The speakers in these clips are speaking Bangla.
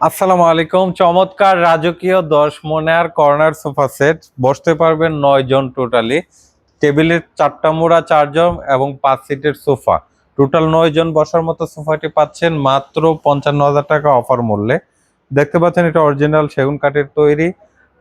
আসসালামু আলাইকুম। চমৎকার রাজকীয় দশ মনের কর্নার সোফা সেট বসতে পারবেন নয় জন টোটালি টেবিলের চারটা মোড়া চারজন এবং পাঁচ সিটের সোফা টোটাল নয় জন বসার মতো সোফাটি পাচ্ছেন। মাত্র পঞ্চান্ন হাজার টাকা অফার মূল্যে। দেখতে পাচ্ছেন এটা অরিজিনাল সেগুন কাঠের তৈরি।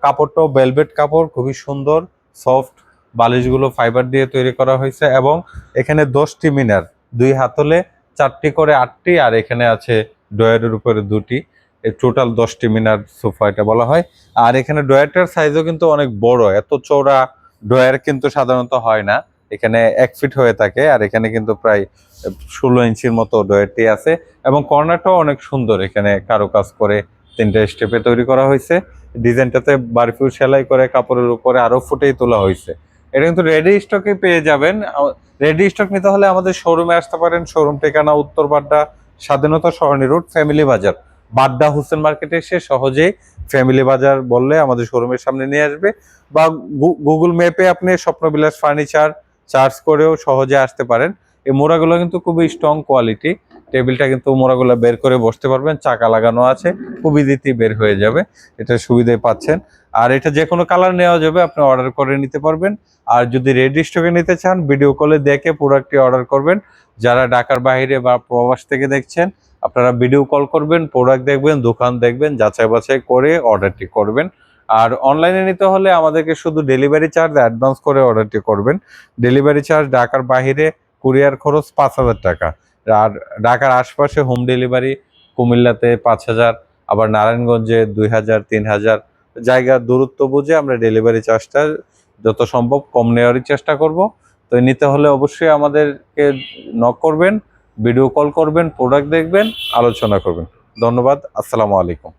কাপড়টাও বেলভেট কাপড়, খুবই সুন্দর সফট বালিশগুলো ফাইবার দিয়ে তৈরি করা হয়েছে এবং এখানে দশটি মিনার। দুই হাতলে চারটি করে আটটি আর এখানে আছে ডয়ারের উপরে দুটি। এই টোটাল দশটি মিনার সোফা এটা বলা হয়। আর এখানে ডয়ারটার সাইজও কিন্তু অনেক বড়, এত চওড়া ডয়ার কিন্তু সাধারণত হয় না। এখানে এক ফিট হয়ে থাকে আর এখানে কিন্তু প্রায় ষোলো ইঞ্চির মতো ডয়ারটি আছে এবং কর্নারটাও অনেক সুন্দর। এখানে কারও কাজ করে তিনটা স্টেপে তৈরি করা হয়েছে। ডিজাইনটাতে বারফিউ সেলাই করে কাপড়ের উপরে আরও ফুটেই তোলা হয়েছে। এটা কিন্তু রেডি স্টকে পেয়ে যাবেন। রেডি স্টক নিতে হলে আমাদের শোরুমে আসতে পারেন। শোরুম ঠিকানা উত্তর বাড্ডা স্বাধীনতা সরণি রোড ফ্যামিলি বাজার। বাড্ডা হোসেন মার্কেটে এসে সহজে ফ্যামিলি বাজার বললে আমাদের শোরুমের সামনে নিয়ে আসবে বা গুগল ম্যাপে আপনি স্বপ্নবিলাস ফার্নিচার চার্জ করেও সহজে আসতে পারেন। এই মোড়াগুলো কিন্তু খুবই স্ট্রং কোয়ালিটি টেবিলটা কিন্তু মোড়াগুলো বের করে বসতে পারবেন, চাকা লাগানো আছে খুব ইজিতে বের হয়ে যাবে, এটা সুবিধে পাচ্ছেন। আর এটা যে কোনো কালার নেওয়া যাবে, আপনি অর্ডার করে নিতে পারবেন। আর যদি রেডি স্টকে নিতে চান ভিডিও কলে দেখে প্রোডাক্টটি অর্ডার করবেন। যারা ঢাকার বাইরে বা প্রবাস থেকে দেখছেন, আপনারা ভিডিও কল করবেন প্রোডাক্ট দেখবেন, দোকান দেখবেন, যাচাই বাছাই করে অর্ডারটি করবেন। আর অনলাইনে নিতে হলে আমাদেরকে শুধু ডেলিভারি চার্জ অ্যাডভান্স করে অর্ডারটি করবেন। ডেলিভারি চার্জ ঢাকার বাইরে কুরিয়ার খরচ পাঁচ হাজার টাকা। আর ঢাকার আশপাশে হোম ডেলিভারি কুমিল্লাতে পাঁচ হাজার, আবার নারায়ণগঞ্জে দুই হাজার, তিন হাজার জায়গার দূরত্ব বুঝে আমরা ডেলিভারি চার্জটা যত সম্ভব কম নেওয়ারই চেষ্টা করব। তো নিতে হলে অবশ্যই আমাদেরকে নক করবেন ভিডিও কল করবেন প্রোডাক্ট দেখবেন, আলোচনা করবেন। ধন্যবাদ, আসসালামু আলাইকুম।